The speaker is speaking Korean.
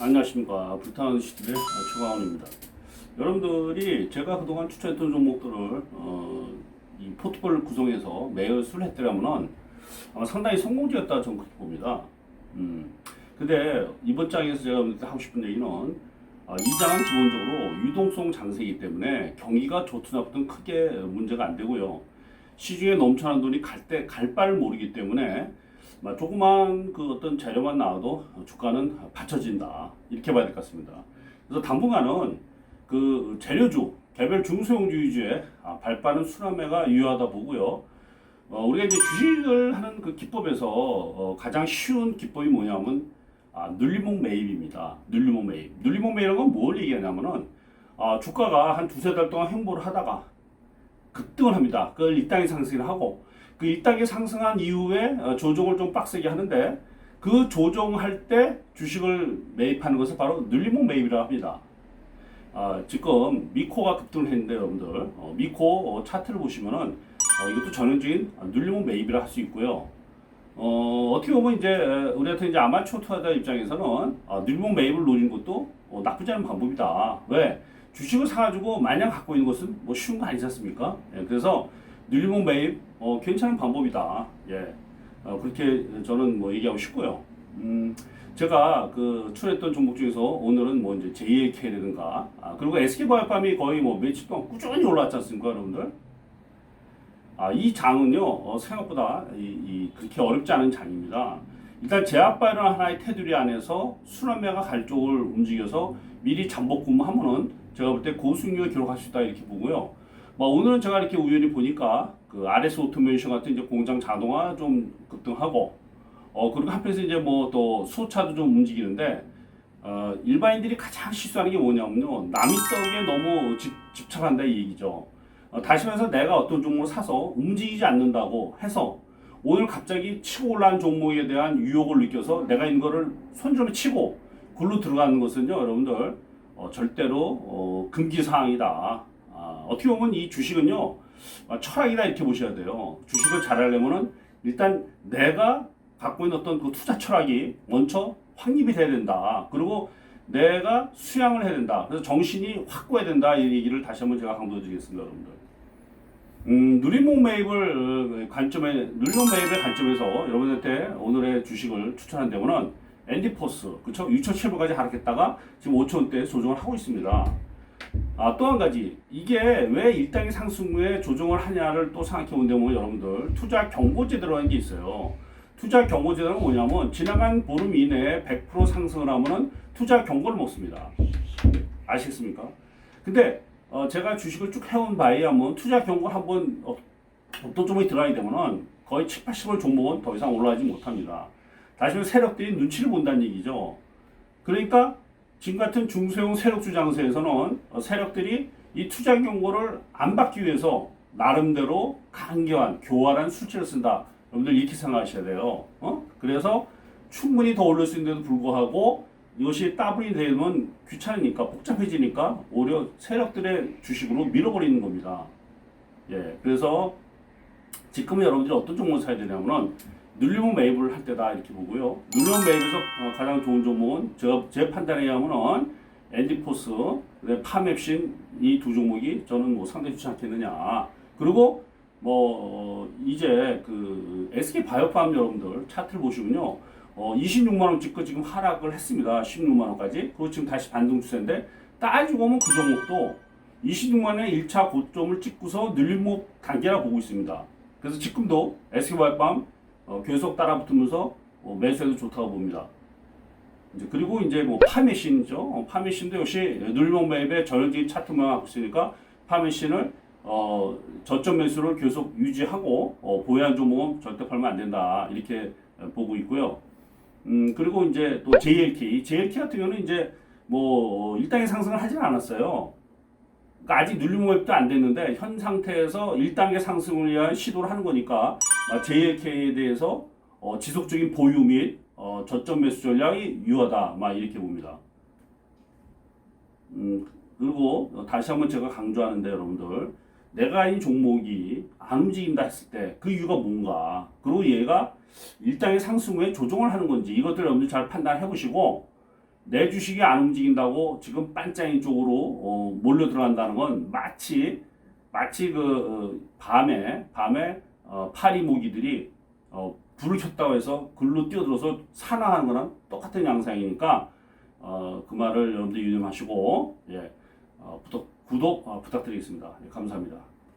안녕하십니까 불타는 시대의 최광원입니다. 여러분들이 제가 그동안 추천했던 종목들을 어, 이 포트폴리오 구성해서 매수를 했더라면은 아마 상당히 성공적이었다 저는 그렇게 봅니다. 음. 근데 이번 장에서 제가 하고 싶은 얘기는 아, 이 장은 기본적으로 유동성 장세이기 때문에 경기가 좋든 나쁘든 크게 문제가 안 되고요. 시중에 넘쳐나는 돈이 갈 때 갈 바를 모르기 때문에 막 조그만 그 어떤 재료만 나와도 주가는 받쳐진다 이렇게 봐야 될 것 같습니다. 그래서 당분간은 그 재료주 개별 중소형주 위주의 아, 발빠른 순환매가 유효하다 보고요. 어, 우리가 이제 주식을 하는 그 기법에서 어, 가장 쉬운 기법이 뭐냐면 아, 눌림목 매입입니다. 눌림목 매입. 눌림목 매입이라는 건 뭘 얘기하냐면은 아, 주가가 한 두세 달 동안 행보를 하다가 급등을 합니다. 그걸 일당이 상승을 하고 그 일당이 상승한 이후에 어, 조정을 좀 빡세게 하는데 그 조정할 때 주식을 매입하는 것을 바로 눌림목 매입이라고 합니다. 아, 지금 미코가 급등을 했는데 여러분들 어, 미코 어, 차트를 보시면은 어, 이것도 전형적인 눌림목 매입이라 할 수 있고요. 어, 어떻게 보면 이제 에, 우리 같은 이제 아마추어 투자자 입장에서는 어, 눌림목 매입을 노린 것도 어, 나쁘지 않은 방법이다. 왜? 주식을 사가지고 마냥 갖고 있는 것은 뭐 쉬운 거 아니지 않습니까? 예, 그래서 눌림목 매입 어, 괜찮은 방법이다. 예, 어, 그렇게 저는 뭐 얘기하고 싶고요. 음, 제가 그 출했던 종목 중에서 오늘은 뭐 이제 JAK라든가 아, 그리고 SK바이오팜이 거의 뭐 며칠 동안 꾸준히 올랐지 않습니까, 여러분들? 아, 이 장은요, 어, 생각보다 이, 이 그렇게 어렵지 않은 장입니다. 일단 제약바이오는 하나의 테두리 안에서 순환매가 갈 쪽을 움직여서 미리 잠복 근무하면은 제가 볼 때 고수익률을 기록할 수 있다 이렇게 보고요. 뭐 오늘은 제가 이렇게 우연히 보니까 그 RS 오토메이션 같은 이제 공장 자동화 좀 급등하고 어 그리고 한편에서 이제 뭐 또 수차도 좀 움직이는데 어 일반인들이 가장 실수하는 게 뭐냐면요 남이 떡에 너무 집, 집착한다 이 얘기죠. 어, 다시 말해서 내가 어떤 종목을 사서 움직이지 않는다고 해서 오늘 갑자기 치고 올라온 종목에 대한 유혹을 느껴서 내가 있는 거를 손좀 치고 굴로 들어가는 것은요 여러분들 어, 절대로 어, 금기 사항이다. 아, 어떻게 보면 이 주식은요 아, 철학이다 이렇게 보셔야 돼요. 주식을 잘하려면은 일단 내가 갖고 있는 어떤 그 투자 철학이 먼저 확립이 돼야 된다. 그리고 내가 수양을 해야 된다. 그래서 정신이 확고해야 된다. 이 얘기를 다시 한번 제가 강조드리겠습니다, 여러분들. 음, 누리목 매입을 어, 관점에 누리목 매입의 관점에서 여러분한테 오늘의 주식을 추천한다면은 앤디포스 그쵸 6,700까지 하락했다가 지금 5,000원대 조정을 하고 있습니다. 아, 또 한 가지. 이게 왜 일당의 상승 후에 조정을 하냐를 또 생각해 본다면 여러분들 투자 경고제 들어가는 게 있어요. 투자 경고제는 뭐냐면 지나간 보름 이내에 100% 상승을 하면은 투자 경고를 먹습니다. 아시겠습니까? 근데 어, 제가 주식을 쭉 해온 바에 의하면 투자 경고를 한번 어, 종목이 들어가게 되면은 거의 7, 80월 종목은 더 이상 올라가지 못합니다. 다시 말해 세력들이 눈치를 본다는 얘기죠. 그러니까 지금 같은 중소형 세력주 장세에서는 어, 세력들이 이 투자 경고를 안 받기 위해서 나름대로 강경한 교활한 수치를 쓴다. 여러분들 이렇게 생각하셔야 돼요. 어? 그래서 충분히 더 올릴 수 있는데도 불구하고 이것이 따블이 되면 귀찮으니까 복잡해지니까 오히려 세력들의 주식으로 밀어버리는 겁니다. 예, 그래서 지금 여러분들이 어떤 종목을 사야 되냐면은 눌림목 매입을 할 때다 이렇게 보고요. 눌림목 매입에서 어, 가장 좋은 종목은 제가 제 판단에 의하면은 그다음에 파맵신 이 두 종목이 저는 뭐 상당히 좋지 않겠느냐. 그리고 뭐 어, 이제 그 SK 바이오팜 여러분들 차트를 보시면요. 어, 26만 원 찍고 지금 하락을 했습니다. 16만 원까지. 그리고 지금 다시 반등 추세인데 따지고 보면 그 종목도 26만 원의 1차 고점을 찍고서 늘림목 단계라 보고 있습니다. 그래서 지금도 SK바이오팜 어, 계속 따라붙으면서 어, 매수해도 좋다고 봅니다. 이제 그리고 이제 뭐 파메신이죠. 어, 파메신도 역시 늘목 매입의 전형적인 차트만 하고 있으니까 파메신을 어, 저점 매수를 계속 유지하고 어, 보유한 종목은 절대 팔면 안 된다 이렇게 보고 있고요. 음 그리고 이제 또 JLK, JLK 같은 경우는 이제 뭐 일당의 상승을 하지는 않았어요. 그러니까 아직 눌림 모입도 안 됐는데 현 상태에서 1단계 상승을 위한 시도를 하는 거니까 아, JLK에 대해서 어, 지속적인 보유 및 어, 저점 매수 전략이 유효하다 막 이렇게 봅니다. 음, 그리고 어, 다시 한번 제가 강조하는데 여러분들 내가 이 종목이 안 움직인다 했을 때 그 이유가 뭔가? 그리고 얘가 일당의 상승 후에 조정을 하는 건지 이것들 여러분들 잘 판단해 보시고 내 주식이 안 움직인다고 지금 반짝이 쪽으로 어, 몰려 들어간다는 건 마치 마치 그 어, 밤에 밤에 어, 파리 모기들이 어, 불을 켰다고 해서 글로 뛰어들어서 산화하는 거랑 똑같은 양상이니까 어, 그 말을 여러분들 유념하시고 예, 어, 구독, 구독 어, 부탁드리겠습니다. 예, 감사합니다.